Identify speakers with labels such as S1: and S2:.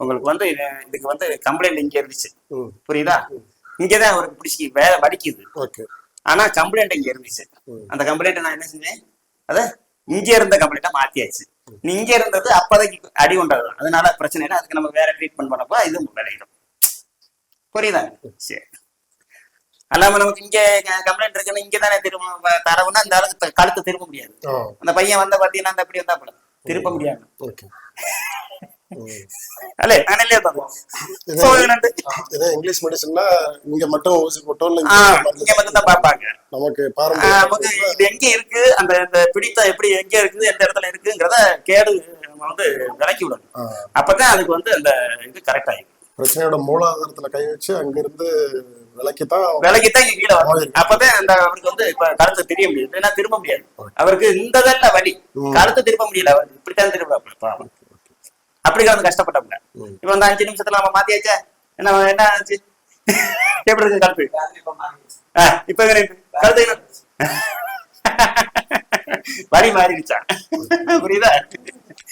S1: உங்களுக்கு வந்து இது- இதுக்கு வந்து கம்ப்ளைண்ட் இங்க இருந்துச்சு. புரியுதா? இங்கதான் அவருக்கு பிடிச்சி வேலை வலிக்குது.
S2: ஓகே.
S1: ஆனா கம்ப்ளைண்ட் இங்க இருந்துச்சு. அந்த கம்ப்ளைண்ட் நான் என்ன செஞ்சேன் அத இங்க இருந்த கம்ப்ளைண்ட்டை மாத்தியாச்சு. இங்க இருந்தது அப்போதைக்கு அடி கொண்டது அதனால பிரச்சனை இல்லை. அதுக்கு நம்ம வேற ட்ரீட்மெண்ட் பண்ணப்போ இது விளையிடும் புரியுதா? சரி. அல்லாம நமக்கு இங்க கம்ப்ளைண்ட் இருக்குன்னு இங்க தானே திரும்ப தரவுன்னா அந்த அளவுக்கு கழுத்து திருப்ப முடியாது. அந்த பையன் வந்த பாத்தீங்கன்னா அந்த அப்படி வந்தா திருப்ப முடியாது.
S2: இது- இதே இங்கிலீஷ் மெடிசன்னா இங்க மட்டும் ஊசி போட்டோம் இல்ல
S1: ஆ
S2: இங்க
S1: இங்க மட்டும் தான் பாப்பாங்க
S2: நமக்கு
S1: ஆ,
S2: பாரம்பரிய
S1: நமக்கு இது எங்க இருக்கு? அந்த இந்த பிடித்தம் எப்படி எங்க இருக்குது? எந்த இடத்துல இருக்குங்கிறத கேடு நம்ம வந்து விலக்கி விடணும்.
S2: ஆ,
S1: அப்பதான் அதுக்கு வந்து அந்த இது கரெக்ட் ஆயிடும்.
S2: பிரச்சனையோட மூலாதாரத்துல கை வச்சு அங்கிருந்து விலைக்கு தான்
S1: விலக்கி தான் இங்க கீழே வரும். அப்பதான் அந்த அவருக்கு வந்து இப்ப கழுத்து தெரிய முடியாது. இல்லைன்னா திரும்ப முடியாது. அவருக்கு இந்த இதெல்லாம் வலி.
S2: ம்.
S1: கழுத்து திரும்ப முடியல. அவர் இப்படித்தான் திரும்ப அப்படி வந்து கஷ்டப்பட்டவங்க. இப்ப வந்து அஞ்சு நிமிஷத்துல நம்ம மாத்தியாச்சா என்ன என்ன ஆச்சு எப்படி இருக்கு கழுத்து இப்ப? கழுத்து? வழி மாறிடுச்சா புரியுதா